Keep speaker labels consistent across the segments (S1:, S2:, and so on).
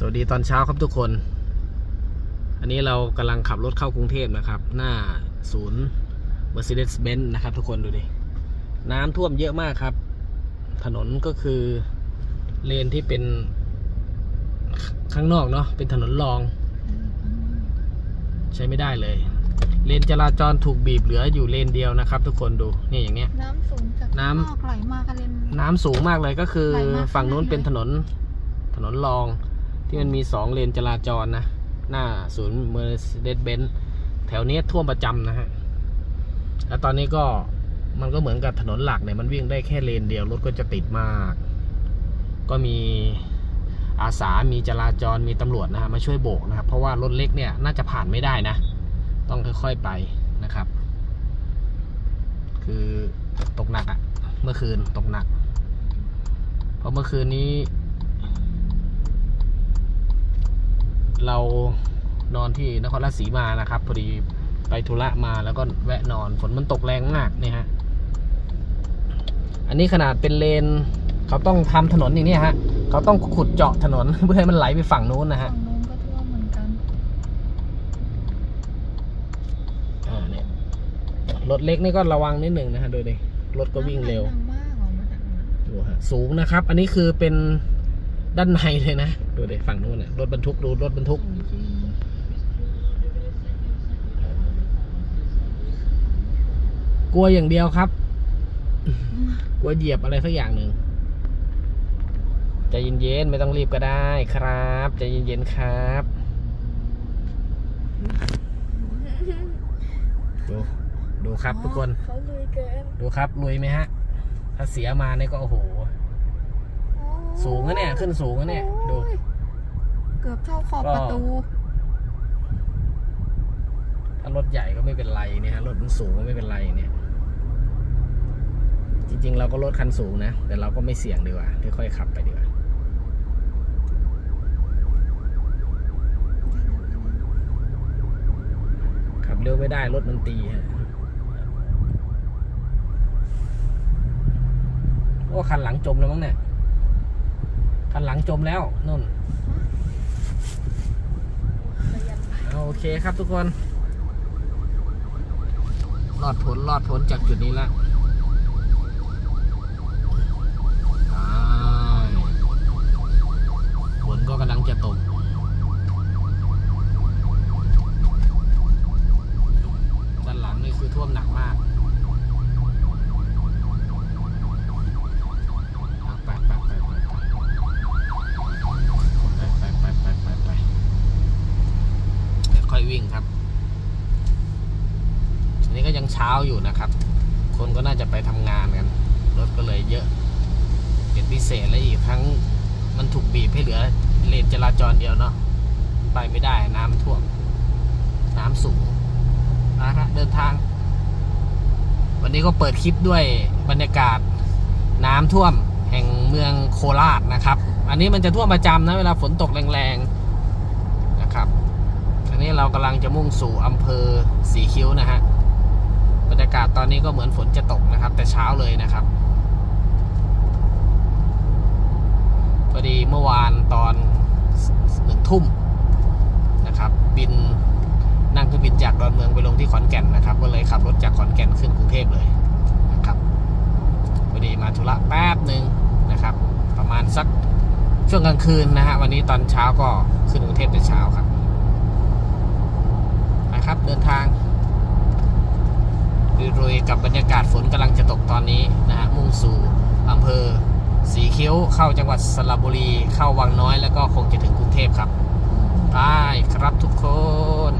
S1: สวัสดีตอนเช้าครับทุกคน อันนี้เรากำลังขับรถเข้ากรุงเทพนะครับ หน้าศูนย์ Mercedes-Benz นะครับทุกคนดูดิ น้ำท่วมเยอะมากครับ ถนนก็คือเลนที่เป็นข้างนอกเนาะ เป็นถนนรอง ใช้ไม่ได้เลย เลนจราจรถูกบีบเหลืออยู่เลนเดียวนะครับ ทุกคนดู นี่อย่างเนี้ย
S2: น้ำสูงจาก
S1: น้ำ
S2: ข้างนอกไหลมากันเลน
S1: น้ำสูงมากเลยก็คือ
S2: ไหลมา
S1: ฝั่งนู้น
S2: ข้างใน
S1: เป็นถนนถนนรอง ที่มันมีสองเลนจราจรนะ หน้าศูนย์เมอร์เดสเบนแถวนี้ท่วมประจำนะฮะ แล้วตอนนี้ก็มันก็เหมือนกับถนนหลักเนี่ยมันวิ่งได้แค่เลนเดียว รถก็จะติดมาก ก็มีอาสา มีจราจร มีตำรวจนะฮะมาช่วยโบกนะครับ เพราะว่ารถเล็กเนี่ยน่าจะผ่านไม่ได้นะ ต้องค่อยๆไปนะครับ คือตกหนักอะเมื่อคืนตกหนัก เพราะเมื่อคืนนี้ เรานอนที่นครราชสีมานะครับ พอดีไปธุระมาแล้วก็แวะนอนฝนมันตกแรงมากเนี่ยฮะ อันนี้ขนาดเป็นเลนเขาต้องทำถนนอย่างนี้ฮะ เขาต้องขุดเจาะถนนเพื่อให้มันไหลไปฝั่งนู้นนะฮะ
S2: ฝั่งนู้นก็ท่วมเหมือนกัน
S1: อ่าเนี่ยรถเล็กนี่ก็ระวังนิดหนึ่งนะฮะดูดิรถก็วิ่งเร็ว
S2: น้ำไหลมากออกมาจากนั้น
S1: ดูฮะสูงนะครับ อันนี้คือเป็น ด้านในเลยนะ ดูดิฝั่งนู้นน่ะรถบรรทุกดูรถบรรทุก
S2: สูงจริง
S1: กลัวอย่างเดียวครับ กลัวเหยียบอะไรสักอย่างหนึ่งใจเย็นๆไม่ต้องรีบก็ได้ครับใจเย็นๆครับดูดูครับทุกคน
S2: เขาลุยเกิน
S1: ดูครับลุยไหมฮะ ถ้าเสียมาเนี่ยก็โอ้โห สูงนะเนี่ย ขึ้นสูงนะเนี่ย ดู
S2: โอ้ยเกือบเท่าขอบ
S1: ก็
S2: ประตู
S1: ถ้ารถใหญ่ก็ไม่เป็นไรเนี่ยฮะรถมันสูงก็ไม่เป็นไรเนี่ย จริง ๆ เราก็รถคันสูงนะ แต่เราก็ไม่เสี่ยงดีกว่าค่อยๆขับไปดีกว่าขับเร็วไม่ได้รถมันตีฮะโอ้คันหลังจมแล้วมั้งเนี่ย คันหลังจมแล้วนุ่นเอาโอเคครับทุกคน รอดพ้นรอดพ้นจากจุดนี้แล้ว วันนี้ก็เปิดคลิปด้วยบรรยากาศน้ำท่วมแห่งเมืองโคราชนะครับ อันนี้มันจะท่วมประจำนะเวลาฝนตกแรงๆนะครับ อันนี้เรากำลังจะมุ่งสู่อำเภอสีคิ้วนะฮะ บรรยากาศตอนนี้ก็เหมือนฝนจะตกนะครับ แต่เช้าเลยนะครับ พอดีเมื่อวานตอนหนึ่งทุ่มนะครับ บิน นั่งเครื่องบินจากดอนเมืองไปลงที่ขอนแก่นนะครับ ก็เลยขับรถจากขอนแก่นขึ้นกรุงเทพเลยนะครับพอดีมาธุระแป๊บหนึ่งนะครับ ประมาณสักช่วงกลางคืนนะฮะวันนี้ตอนเช้าก็ขึ้นกรุงเทพแต่เช้าครับนะครับเดินทางรุยๆกับบรรยากาศฝนกำลังจะตกตอนนี้นะฮะมุ่งสู่อำเภอสีคิ้วเข้าจังหวัดสระบุรี เข้าวังน้อยแล้วก็คงจะถึงกรุงเทพครับไปครับทุกคน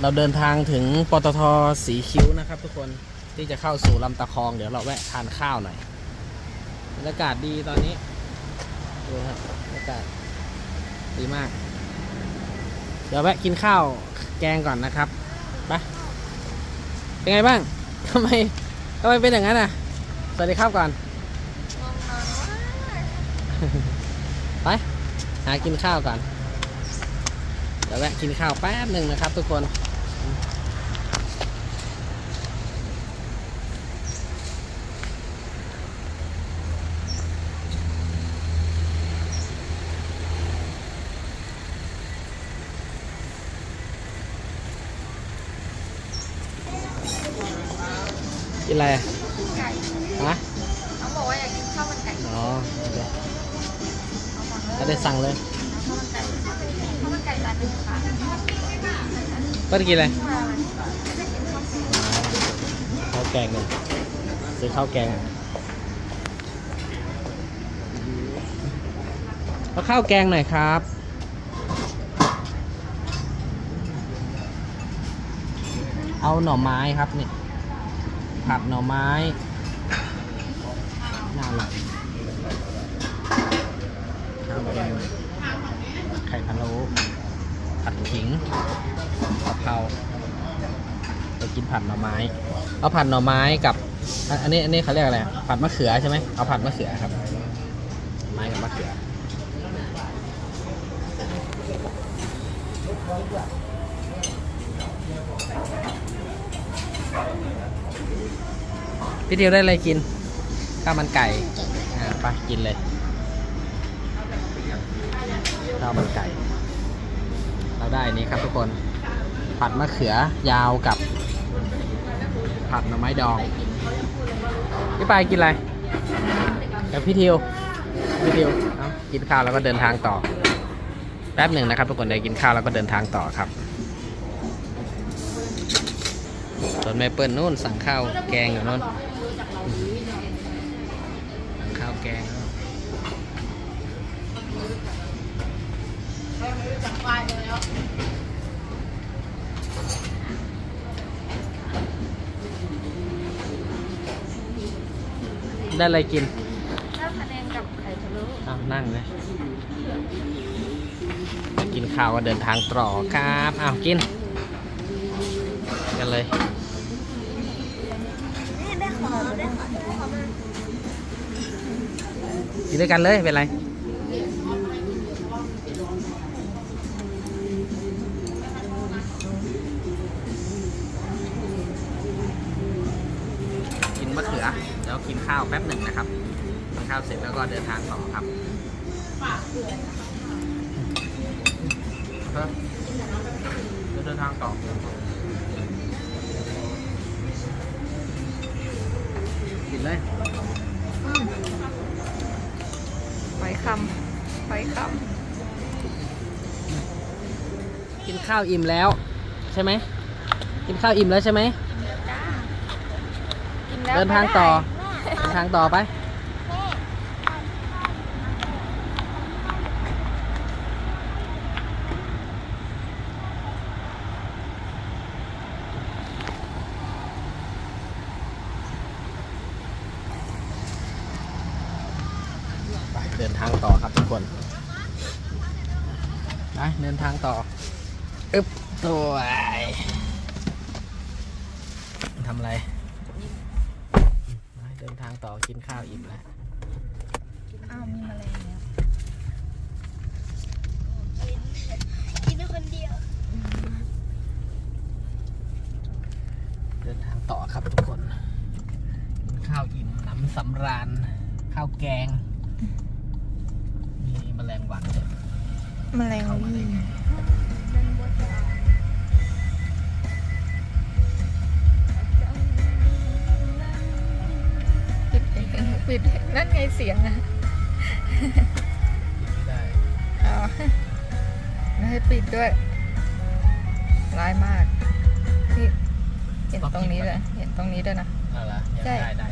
S1: เราเดินทางถึงปตทสีคิ้วนะครับ ทุกคนที่จะเข้าสู่ลำตะคอง เดี๋ยวเราแวะทานข้าวหน่อยบรรยากาศดีตอนนี้ดูครับบรรยากาศดีมาก เดี๋ยวแวะกินข้าวแกงก่อนนะครับไปเป็นไงบ้างทำไมทำไมเป็นอย่างนั้นอะสวัสดีครับก่อน
S2: ง่วงนอนมาก
S1: ไปหากินข้าวก่อนเดี๋ยวแวะกินข้าวแป๊บหนึ่งนะครับ ทุกคนกินอะไรอะ
S2: ไก่
S1: ฮะ
S2: น้องบอกว่าอยากกินข้าวมันไก่
S1: อ๋อโอเค
S2: เอาสั่งเลย
S1: ก็ได้สั่งเลย
S2: หนึ่งค่ะ
S1: ก็ได้กินอะไร
S2: มาไม่ได้กินข้าวแกง
S1: ข้าวแกงหนึ่งซื้อข้าวแกงเอาข้าวแกงหน่อยครับ เอาหน่อไม้ครับนี่ผัดหน่อไม้น่าอร่อยข้าวแกงไข่พะโล้ ผัดขิงกะเพราจะกินผัดหน่อไม้ เอาผัดหน่อไม้กับอันนี้อันนี้เขาเรียกอะไรผัดมะเขือใช่ไหมเอาผัดมะเขือครับ ไม้กับมะเขือพี่เดียวได้อะไรกินข้าวมันไก่ไปกินเลยข้าวมันไก่ ได้นี่ครับทุกคน ผัดมะเขือยาวกับ ผัดหน่อไม้ดอง พี่ปายกินอะไรกับพี่ทิว พี่ทิวกินข้าวแล้วก็เดินทางต่อ แป๊บหนึ่งนะครับทุกคนเดี๋ยวกินข้าวแล้วก็เดินทางต่อครับส่วนแม่เปิ้ลนู่นสั่งข้าวแกงอยู่นู่น ได้อะไรกิน
S2: น้ำคะแนนกับไข่พะโล้
S1: อ้าวนั่งเลยไปกินข้าวก็เดินทางต่อครับอ้าวกิน กันเลย
S2: ได้ขอได้ขอได้ขอมา
S1: กินด้วยกันเลยเป็นไร ข้าวเสร็จแล้วก็เดินทางต่อครับครับเดินทางต่อกินเลย
S2: ไว้คำไว้ค
S1: กินข้าวอิ่มแล้ว ใช่ไหม กินข้าวอิ่มแล้วใช่ไหมำ
S2: จ้ากินแล้ว
S1: เดินทางต่อ เดินทางต่อไปไปเดินทางต่อครับทุกคน ไป เดินทางต่ออึบตัวไอ้ทำอะไรไปเดินทางต่อกินข้าวอิ่มแล้ว
S2: อ้าวมีแมลงแล้ว
S3: กินเป็นคนเดียว
S1: เดินทางต่อครับทุกคนกินข้าวอิ่มหน้ำสำราญ ข้าวแกง มีแมลงวันเลย
S2: แมลงวี่ปิดเองปิดเองนั่นไงเสียงอะ
S1: ไม่ได้
S2: เอาไม่ให้ปิดด้วย ร้ายมากนี่เห็นตรงนี้เลยเห็นตรงนี้ด้วยนะ
S1: อะไรอ
S2: ใช่
S1: ได้ได้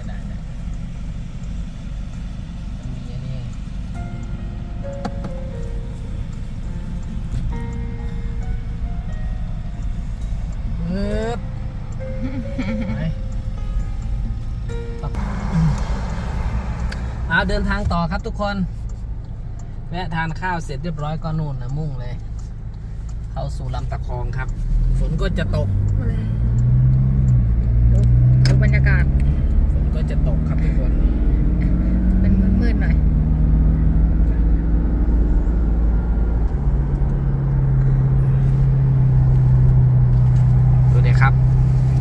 S1: ไปต่ออะเดินทางต่อครับทุกคนแวะทานข้าวเสร็จเรียบร้อยก็นู่นนะมุ่งเลย เข้าสู่ลำตะคองครับ ฝนก็จะตก
S2: ดูดูบรรยากาศ
S1: ฝนก็จะตกครับทุกคน
S2: เป็นมืดๆหน่อย
S1: ดูเลยครับ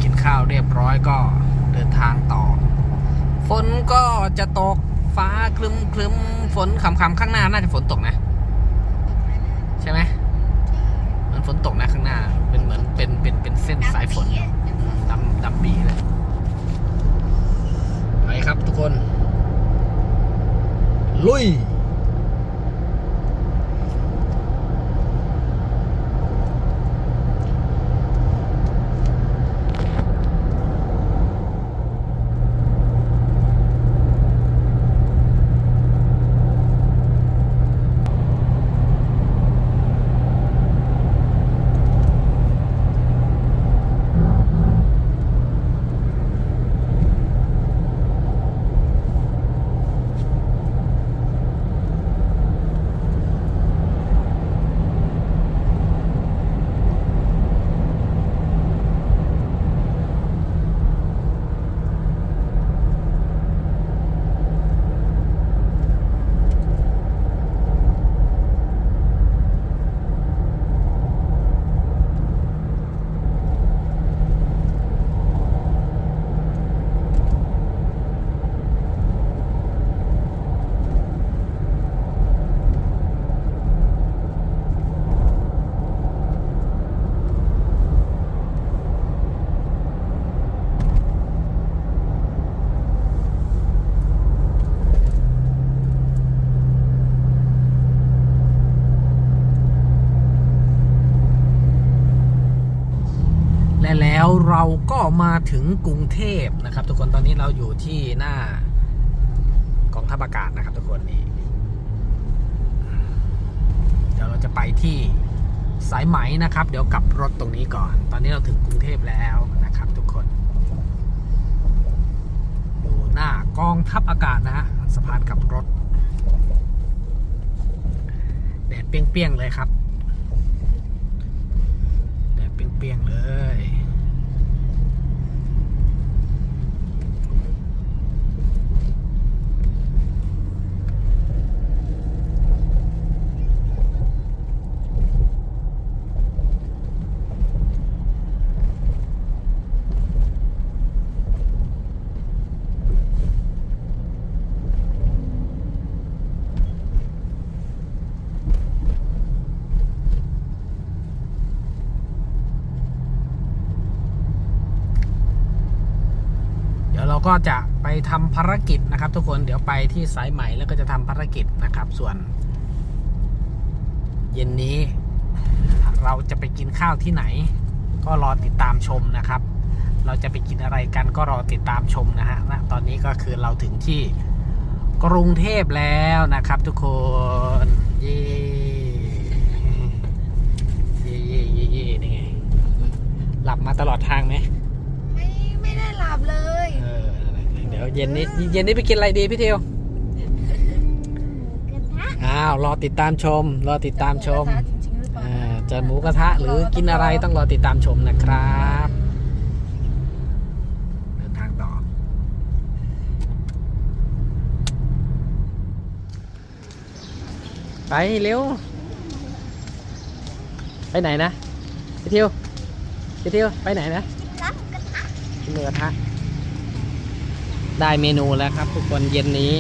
S1: กินข้าวเรียบร้อยก็เดินทางต่อ ฝนก็จะตก ฟ้าคลึมคลึมฝนคำคำๆข้างหน้าน่าจะฝนตกนะ ใช่ไหมเหมันฝนตกนะข้างหน้า เป็นเหมือนเป็นเป็นเป็นเส้นสายฝนอยู่ดำดำปีเลยไปครับทุกคน ลุย แล้วเราก็มาถึงกรุงเทพนะครับ ทุกคนตอนนี้เราอยู่ที่หน้ากองทัพอากาศนะครับ ทุกคนนี่เดี๋ยวเราจะไปที่สายไหมนะครับ เดี๋ยวกลับรถตรงนี้ก่อน ตอนนี้เราถึงกรุงเทพแล้วนะครับ ทุกคนอยู่หน้ากองทัพอากาศนะฮะสะพานกลับรถแดดเปรี้ยงๆเลยครับแดดเปรี้ยงๆเลย ก็จะไปทำภารกิจนะครับ ทุกคนเดี๋ยวไปที่สายใหม่แล้วก็จะทำภารกิจนะครับ ส่วน เย็นนี้ เราจะไปกินข้าวที่ไหน ก็รอติดตามชมนะครับ เราจะไปกินอะไรกันก็รอติดตามชมนะฮะณตอนนี้ก็คือเราถึงที่กรุงเทพแล้วนะครับ ทุกคนเย่เย่เย่เย่เย่นี่ไงหลับมาตลอดทางไหม
S3: ไม่ไม่ได้หลับเลย
S1: เออ ดี๋ยวเย็นนี้เย็นนี้ไปกินอะไรดีพี่เทียว
S3: กระทะ
S1: อ้าวรอติดตามชม รอติดตามชม
S2: กระทะจริงๆหรือเปล่า
S1: อ่าจะหมูกระทะหรือกินอะไรต้องรอติดตามชมนะครับเดินทางต่อไปเร็วไปไหนนะพี่เทียวพี่เทียวไปไหนนะ
S3: รับกระทะ
S1: กินหมูกระทะ ได้เมนูแล้วครับ ทุกคนเย็นนี้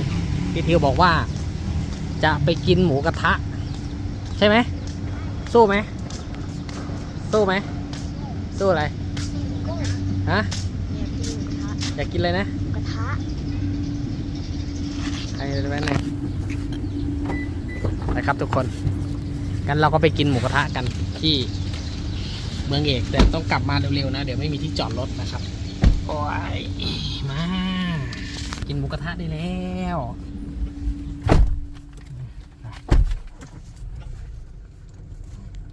S1: พี่ทิวบอกว่า จะไปกินหมูกระทะ ใช่ไหมสู้ไหมสู้ไหมสู้อะไร
S3: กุ้ง
S1: ฮะ
S3: อยากกินหมูกระทะ
S1: อยากกินอะไรนะ
S3: หมูกระทะ
S1: ใครจะไปไหนไปครับทุกคนกันเราก็ไปกินหมูกระทะกันที่เมืองเอกแต่ต้องกลับมาเร็วๆนะ เดี๋ยวไม่มีที่จอดรถนะครับโอ้ยมา กินหมูกระทะได้แล้ว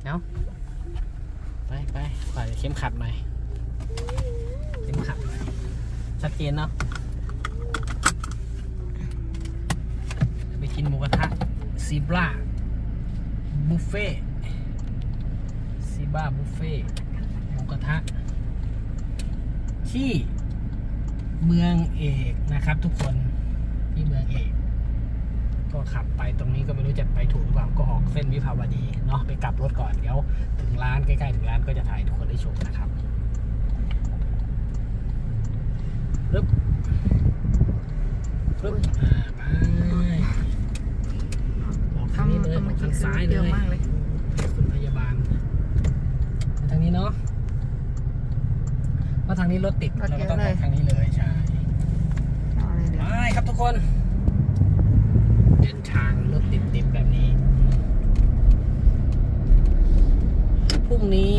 S1: เอาะไปไปใส่เข้มขัดหน่อยเข้มขัด ชัดเจนเนาะไปกินหมูกระทะซีบราบุฟเฟ่ซีบราบุฟเฟ่หมูกระทะที่ เมืองเอกนะครับ ทุกคนที่เมืองเอก ก็ขับไปตรงนี้ก็ไม่รู้จะไปถูกหรือเปล่าก็ออกเส้นวิภาวดีเนาะไปกลับรถก่อนเดี๋ยวถึงร้านใกล้ๆถึงร้านก็จะถ่ายให้ทุกคนได้ชมนะครับปึ๊บปึ๊บอ่าไปออกทางนี้เลยออกทางซ้ายเล
S2: เย
S1: ย
S2: อะมากเลย
S1: คุณพยาบาลมาทางนี้เนาะมาทางนี้รถติด
S2: รถ
S1: เรา
S2: เย
S1: ก็
S2: อะ
S1: ต้อง
S2: เล
S1: ไป
S2: ย
S1: ทางนี้เลยใช่
S2: เอาเลยเดี๋ยว
S1: ไปครับทุกคน เดินทางรถติดติดๆแบบนี้ พรุ่งนี้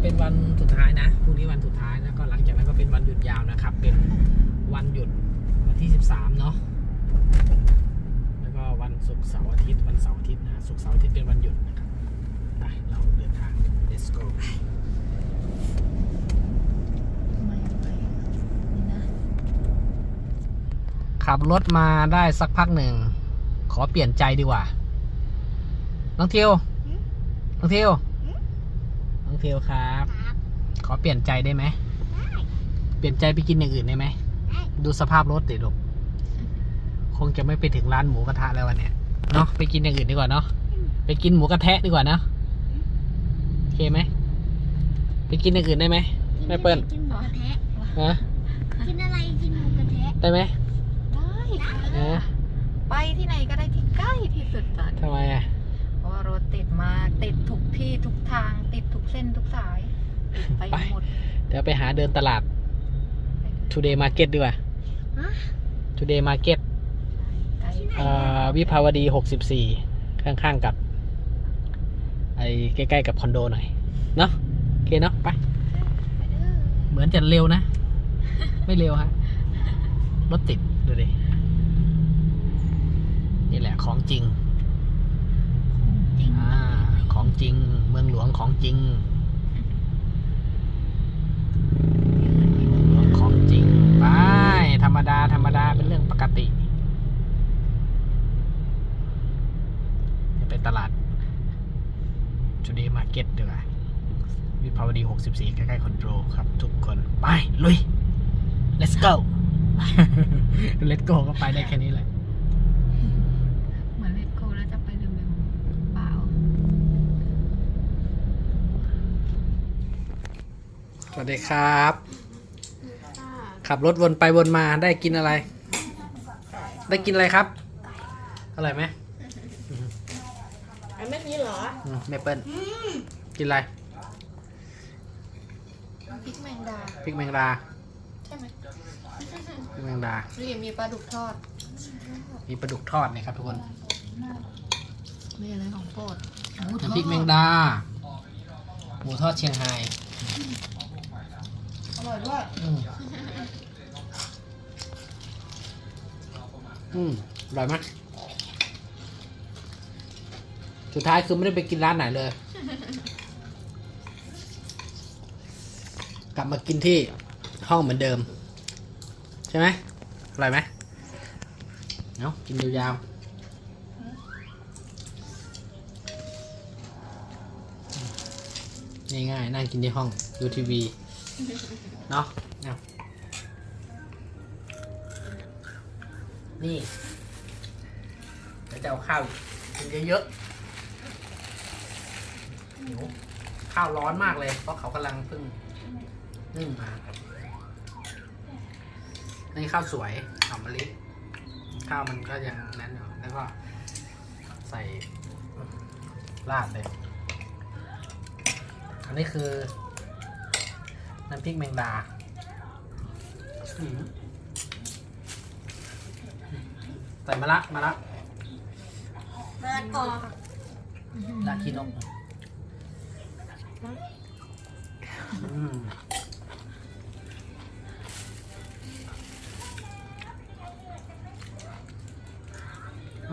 S1: เป็นวันสุดท้ายนะ พรุ่งนี้วันสุดท้ายแล้วก็หลังจากนั้นก็เป็นวันหยุดยาวนะครับ เป็นวันหยุดวันที่ 13 เนาะ แล้วก็วันศุกร์เสาร์อาทิตย์ วันเสาร์อาทิตย์นะศุกร์เสาร์อาทิตย์เป็นวันหยุดนะครับไปเราเดินทาง let's go ขับรถมาได้สักพักหนึ่ง ขอเปลี่ยนใจดีกว่า น้องเทียว น้องเทียว น้องเทียวครับ ขอเปลี่ยนใจได้ไหม เปลี่ยนใจไปกินอย่างอื่นได้ไหม
S3: ดู
S1: สภาพรถติดลูก คงจะไม่ไปถึงร้านหมูกระทะแล้ววันเนี้ยเนาะไปกินอย่างอื่นดีกว่าเนาะไปกินหมูกระแทะดีกว่าเนาะโอเคไหมไปกินอย่างอื่นได้ไหมแม่เปิ้ล
S3: กินหมูกระแทะ
S1: ฮะ
S3: กินอะไรกินหมูกระแทะ
S1: ได้ไหม
S2: ได้ค่ะ
S1: ฮะ
S2: ไปที่ไหนก็ได้ที่ใกล้ที่สุดตอนนี้
S1: ทำไมอะ
S2: เพราะว่ารถติดมากติดทุกที่ทุกทาง ติดทุกเส้นทุกสายติดไป
S1: ไป
S2: หมด
S1: เดี๋ยวไปหาเดินตลาด Today Market ดีกว่า
S3: ฮะ
S1: Today Market
S2: ไกล
S1: เอ่อ วิภาวดี 64 ข้างๆกับ ไอ้ใกล้ๆกับคอนโดหน่อย เนาะโอเคเนาะไป
S2: ไปเด้อ
S1: เหมือนจะเร็วนะ ไม่เร็วฮะ รถติด ดูดิ นี่แหละของจริง
S3: จริง
S1: อ่าของจริง เมืองหลวงของจริงเมืองหลวงของจริง ไป ธรรมดา ธรรมดา เป็นเรื่องปกติจะไปตลาด Today Market ดีกว่าวิภาว ดี64 ใกล้ๆคอนโดครับทุกคน ไป ลุย let's go let's go ก็ไปได้แค่นี้แหละ
S2: เหมือนเลตโกแล้วจะไปเร็วๆเปล่า
S1: สวัสดีครับ ขับรถวนไปวนมาได้กินอะไร ได้กินอะไรครับอร่อยไหม
S3: อันไม่กินเหรอ
S1: อืมเมเปิลกินอะไร
S2: พริกแมงดา
S1: พริกแมงดา
S2: ใช่ไหม
S1: พริกแมงดา
S2: นี่มีปลาดุกทอด
S1: มีปลาดุกทอดเนี่ยครับทุกคน
S2: มีอะไรของโปรดหมูทอด
S1: น้ำพริกแมงดาหมูทอดเชียงไฮ้
S2: อร่อยด้วย
S1: อืมอืมอร่อยไหมสุดท้ายคือไม่ได้ไปกินร้านไหนเลย กลับมากินที่ห้องเหมือนเดิม ใช่ไหมอร่อยไหมเนาะกินยาวๆง่ายๆนั่งกินที่ห้องดูทีวีเนาะเอานี่เดี๋ยวจะเอาข้าวกินเยอะๆหิวข้าวร้อนมากเลย เพราะเขากำลังเพิ่ง นึ่งมานี่ข้าวสวยหอมมะลิข้าวมันก็ยังนั้นอยู่แล้วก็ใส่ราดเลย อันนี้คือน้ำพริกแมงดาอืมใส่มะระมะระ
S3: มะละกอ
S1: ลาคีนก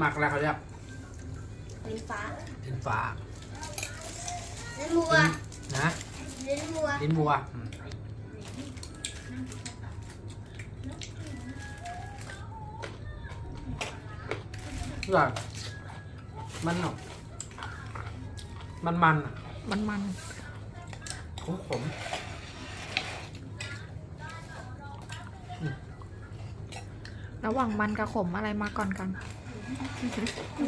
S1: หมักอะไรเขาเรียก
S3: ลิ้นฟ้า
S1: ลิ้นฟ้า
S3: ลิ้นวัว
S1: นะ
S3: ลิ้นวัว
S1: ลิ้นบัวอืมอร่อยมันหนกมันมันอะ
S2: มันมัน
S1: ขมขม
S2: ระหว่างมันกับขมอะไรมาก่อนกัน
S1: ๆ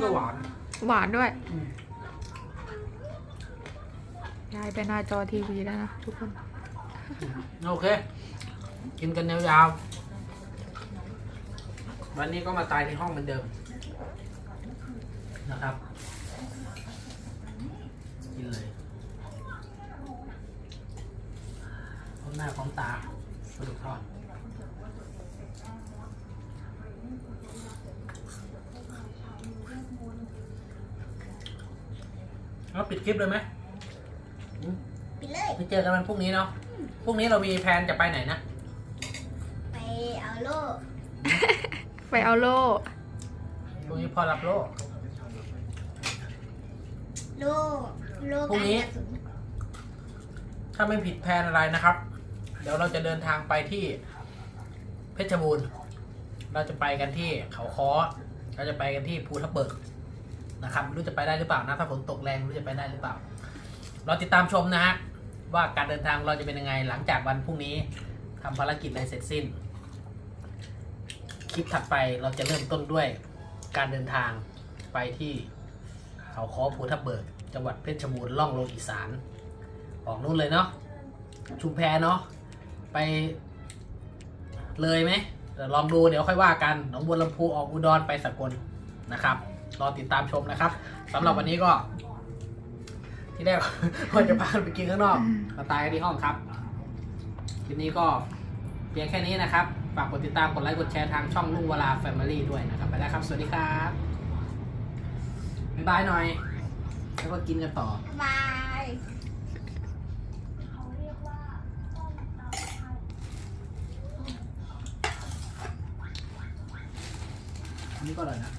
S1: ก็หวาน
S2: หวานด้วย
S1: อืม
S2: ยายไปหน้าจอทีวีแล้วนะทุกคน
S1: โอเค กินกันยาวๆ วันนี้ก็มาตายในห้องเหมือนเดิม นะครับ กินเลยพร้อมหน้าพร้อมตาสนุกทอด เราปิดคลิปเลยไหมอืม
S3: ปิดเลย
S1: ไปเจอกันวันพรุ่งนี้เนาะพรุ่งนี้เรามีแพลนจะไปไหนนะ
S3: ไปเอาโล่
S2: ไปเอาโล่
S1: พรุ่งนี้พ่อรับโลก
S3: โล่โล่
S1: พรุ่งนี้
S3: การกระสุน
S1: ถ้าไม่ผิดแพลนอะไรนะครับ เดี๋ยวเราจะเดินทางไปที่ เพชรบูรณ์ เราจะไปกันที่เขาค้อเราจะไปกันที่ภูทับเบิก นะครับไม่รู้จะไปได้หรือเปล่านะถ้าฝนตกแรงไม่รู้จะไปได้หรือเปล่า เราติดตามชมนะฮะว่าการเดินทางเราจะเป็นยังไงหลังจากวันพรุ่งนี้ทำภารกิจอะไรเสร็จสิ้น คลิปถัดไปเราจะเริ่มต้นด้วยการเดินทางไปที่เขาค้อภูทับเบิกจังหวัดเพชรบูรณ์ล่องลงอีสานออกนู่นเลยเนาะชุมแพเนาะไปเลยไหมเดี๋ยวลองดูเดี๋ยวค่อยว่ากันหนองบัวลำพูออกอุดรไปสกลนะครับ รอติดตามชมนะครับสำหรับวันนี้ก็ ที่แรกว่าจะพาไปกินข้างนอกมาตายกันที่ห้องครับคลิปนี้ก็เพียงแค่นี้นะครับ ฝากกดติดตาม กดไลค์ กดแชร์ทางช่องลุงเวลาแฟมิลี่ด้วยนะครับ ไปแล้วครับ สวัสดีครับ บ๊ายบายหน่อย แล้วก็กินกันต่อ
S3: บาย
S1: อันนี้ก็อร่อยนะ